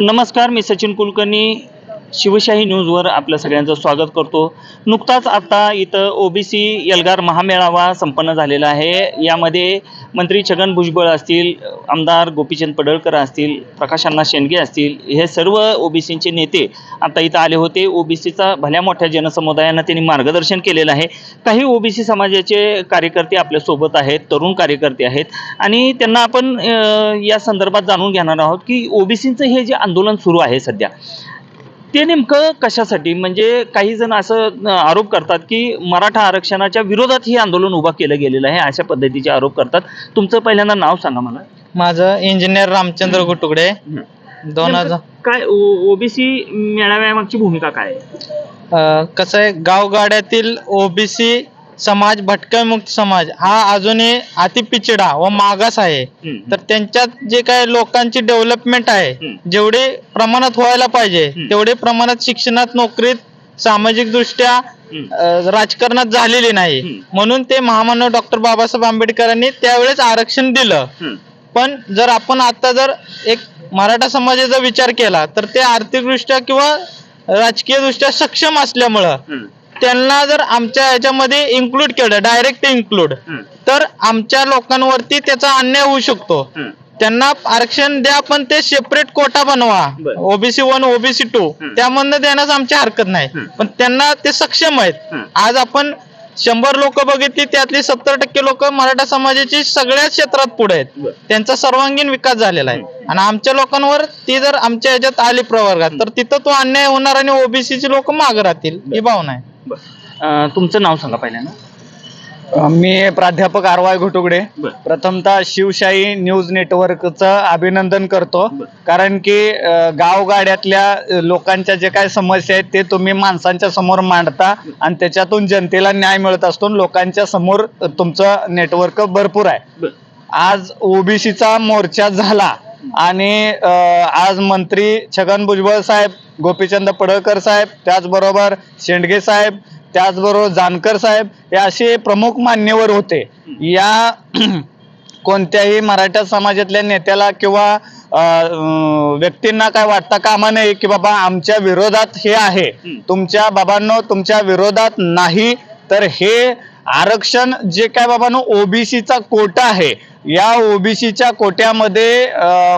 नमस्कार मी सचिन कुलकर्णी. शिवशाही न्यूजवर आपलं सगळ्यांचं स्वागत करतो. नुकताच आता इथं ओबीसी एल्गार महामेळावा संपन्न झालेला आहे. यामध्ये मंत्री छगन भुजबळ असतील आमदार गोपीचंद पडळकर असतील प्रकाश अण्णा शेंडगे असतील हे सर्व ओबीसीचे नेते आता इथं आले होते. ओबीसीचा भल्या मोठ्या जनसमुदायांना त्यांनी मार्गदर्शन केलेलं आहे. काही ओबीसी समाजाचे कार्यकर्ते आपल्यासोबत आहेत तरुण कार्यकर्ते आहेत. आणि त्यांना आपण या संदर्भात जाणून घेणार आहोत की ओबीसीचं हे जे आंदोलन सुरू आहे सध्या ते नेमकं कशासाठी? म्हणजे काही जण असं आरोप करतात की मराठा आरक्षणाच्या विरोधात हे आंदोलन उभा केलं गेलेलं आहे अशा पद्धतीचे आरोप करतात. तुमचं पहिल्यांदा नाव सांगा मला. माझं इंजिनियर रामचंद्र गुटुकडे दोन हजार काय ओबीसी मेळाव्यामागची भूमिका काय आहे? कसं आहे गावगाड्यातील ओबीसी समाज भटकमुक्त समाज हा अजूनही अति पिचडा व मागास आहे हम्म. तर त्यांच्यात जे काय लोकांची डेव्हलपमेंट आहे हम्म. जेवढे प्रमाणात व्हायला पाहिजे हम्म. तेवढे प्रमाणात शिक्षणात नोकरीत सामाजिक दृष्ट्या. राजकारणात झालेली नाही हम्म. म्हणून ते महामानव डॉक्टर बाबासाहेब आंबेडकरांनी त्यावेळेस आरक्षण दिलं हम्म. पण जर आपण आता जर एक मराठा समाजाचा विचार केला तर ते आर्थिकदृष्ट्या किंवा राजकीय दृष्ट्या सक्षम असल्यामुळं हम्म. त्यांना जर आमच्या ह्याच्यामध्ये इन्क्लूड केलं डायरेक्ट इन्क्लूड. तर आमच्या लोकांवरती त्याचा अन्याय होऊ शकतो. त्यांना आरक्षण द्या पण ते सेपरेट कोटा बनवा. OBC one OBC two. त्यामधनं देण्यास आमची हरकत नाही. पण त्यांना ते सक्षम आहेत. आज आपण शंभर लोक बघितली त्यातली सत्तर टक्के लोक मराठा समाजाची सगळ्याच क्षेत्रात पुढे आहेत. त्यांचा सर्वांगीण विकास झालेला आहे आणि आमच्या लोकांवर ती जर आमच्या ह्याच्यात आली प्रवर्गात तर तिथं तो अन्याय होणार आणि ओबीसीचे लोक मागे राहतील ही भावना आहे बरं. तुमचं नाव सांगा पहिल्यांदा मी प्राध्यापक आर वाय घोटुगडे बरं. प्रथमतः शिवशाही न्यूज नेटवर्कचं अभिनंदन करतो बरं. कारण की अ, गावगाड्यातल्या अ, लोकांच्या जे काय समस्या आहेत ते तुम्ही माणसांच्या समोर मांडता आणि त्याच्यातून जनतेला न्याय मिळत असतो लोकांच्या समोर अ, तुमचं नेटवर्क भरपूर आहे बरं. आज ओबीसीचा मोर्चा झाला आणि आज मंत्री छगन भुजबळ साहेब गोपीचंद पडळकर साहेब त्याचबरोबर शेंडगे साहेब त्याचबरोबर जानकर साहेब हे असे प्रमुख मान्यवर होते. या कोणत्याही मराठा समाजातल्या नेत्याला किंवा व्यक्तींना काय वाटता कामा नये की बाबा आमच्या विरोधात हे आहे. तुमच्या बाबांनो तुमच्या विरोधात नाही. तर हे आरक्षण जे काय बाबांनो ओबीसीचा कोटा आहे. या ओबीसीच्या कोट्यामध्ये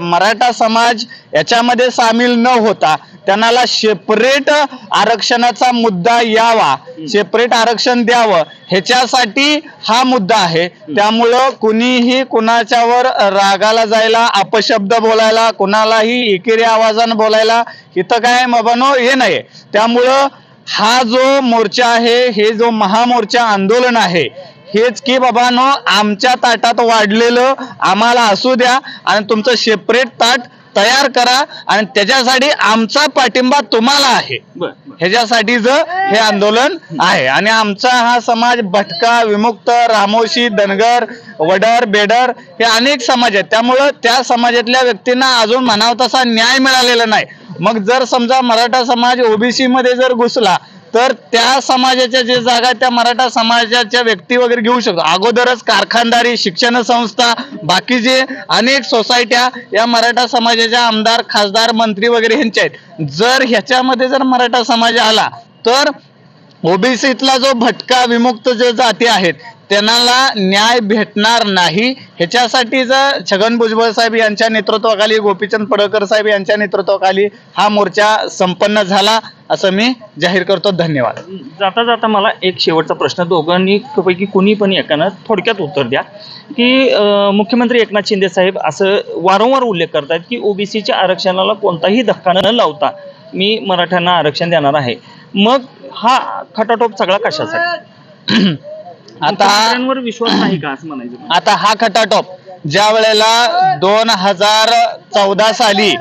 मराठा समाज याच्यामध्ये सामील न होता त्यांना सेपरेट आरक्षणाचा मुद्दा यावा सेपरेट आरक्षण द्यावं ह्याच्यासाठी हा मुद्दा आहे. त्यामुळं कुणीही कुणाच्यावर रागाला जायला अपशब्द बोलायला कुणालाही एकेरी आवाजानं बोलायला इथं काय बाबानो हे नाही त्यामुळं हा जो मोर्चा आहे हे जो महामोर्चा आंदोलन आहे हेच की बाबानो आमच्या ताटात वाढलेलं आम्हाला असू द्या आणि तुमचं सेपरेट ताट तयार करा आणि त्याच्यासाठी आमचा पाठिंबा तुम्हाला आहे. ह्याच्यासाठीच हे आंदोलन आहे. आणि आमचा हा समाज भटका विमुक्त रामोशी धनगर वडर बेडर हे अनेक समाज आहेत. त्यामुळं त्या समाजातल्या व्यक्तींना अजून म्हणावं तसा न्याय मिळालेला नाही. मग जर समजा मराठा समाज ओबीसी मध्ये जर घुसला तर त्या समाजाच्या जे जागा त्या मराठा समाजाच्या व्यक्ती वगैरे घेऊ शकतो. अगोदरच कारखानदारी शिक्षण संस्था बाकी जे अनेक सोसायट्या या मराठा समाजाच्या आमदार खासदार मंत्री वगैरे यांचे आहेत. जर ह्याच्यामध्ये जर मराठा समाज आला तर ओबीसीतला जो भटका विमुक्त जे जाती आहेत त्यांना न्याय भेटणार नाही. ह्याच्यासाठी जर छगन भुजबळ साहेब यांच्या नेतृत्वाखाली गोपीचंद पडळकर साहेब यांच्या नेतृत्वाखाली हा मोर्चा संपन्न झाला असं मी जाहीर करतो. धन्यवाद. जाता जाता मला एक शेवटचा प्रश्न दोघांनी पैकी कुणी पण एकानं थोडक्यात उत्तर द्या. की मुख्यमंत्री एकनाथ शिंदे साहेब असं वारंवार उल्लेख करतात की ओबीसीच्या आरक्षणाला कोणताही धक्का न लावता मी मराठ्यांना आरक्षण देणार आहे. मग हा खटाटोप सगळा कशासाठी? आता विश्वास नाही का असं म्हणायचं. आता हा खटाटोप ज्या वेळेला दोन हजार चौदा साली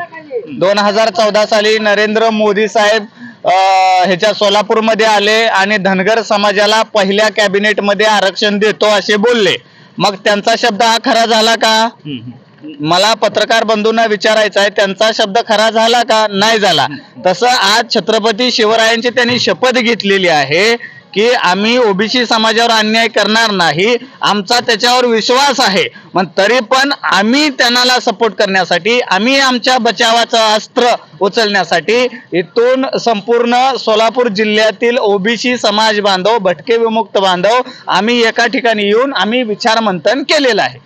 दोन हजार चौदा साली नरेंद्र मोदी साहेब अं, ह्याच्या सोलापूरमध्ये आले आणि धनगर समाजाला पहिल्या कॅबिनेटमध्ये आरक्षण देतो असे बोलले. मग त्यांचा शब्द हा खरा झाला का? हम्म, हम्म. मला पत्रकार बंधूंना विचारायचं आहे त्यांचा शब्द खरा झाला का? नाही झाला. तसं आज छत्रपती शिवरायांची त्यांनी शपथ घेतलेली आहे. की आम्ही ओबीसी समाजावर अन्याय करणार नाही. आमचा त्याच्यावर विश्वास आहे. पण तरी पण आम्ही त्यांना सपोर्ट करण्यासाठी आम्ही आमच्या बचावाचं अस्त्र उचलण्यासाठी इथून संपूर्ण सोलापूर जिल्ह्यातील ओबीसी समाज बांधव भटके विमुक्त बांधव आम्ही एका ठिकाणी येऊन आम्ही विचारमंथन केलेलं आहे.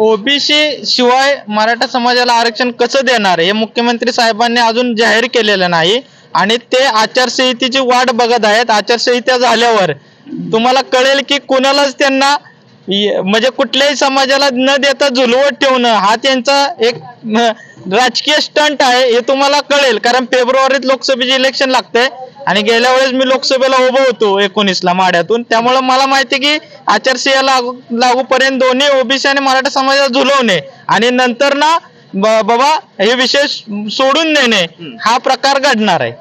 ओबीसी शिवाय मराठा समाजाला आरक्षण कसं देणार हे मुख्यमंत्री साहेबांनी अजून जाहीर केलेलं नाही. आणि ते आचारसंहितेची वाट बघत आहेत. आचारसंहिता झाल्यावर तुम्हाला कळेल की कुणालाच त्यांना म्हणजे कुठल्याही समाजाला न देता झुलवत ठेवणं हा त्यांचा एक राजकीय स्टंट आहे हे तुम्हाला कळेल. कारण फेब्रुवारीत लोकसभेचे इलेक्शन लागतंय आणि गेल्या वेळेस मी लोकसभेला उभं होतो एकोणीसला माड्यातून. त्यामुळे मला माहिती की आचारसंहिता लागू लागूपर्यंत दोन्ही ओबीसी आणि मराठा समाजाला झुलवणे आणि नंतर ना बाबा हे विषय सोडून देणे हा प्रकार घडणार आहे.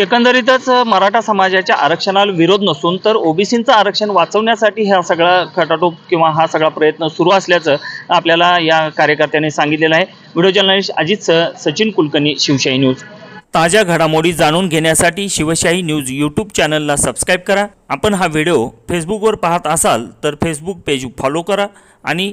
एकंदरीतच मराठा समाजाच्या आरक्षणाला विरोध नसून तर ओबीसीचं आरक्षण वाचवण्यासाठी हा सगळा खटाटोप किंवा हा सगळा प्रयत्न सुरू असल्याचं आपल्याला या कार्यकर्त्यांनी सांगितलेलं आहे. व्हिडिओ जर्नलिस्ट अजित स सचिन कुलकर्णी शिवशाही न्यूज. ताज्या घडामोडी जाणून घेण्यासाठी शिवशाही न्यूज यूट्यूब चॅनलला सबस्क्राईब करा. आपण हा व्हिडिओ फेसबुकवर पाहत असाल तर फेसबुक पेज फॉलो करा आणि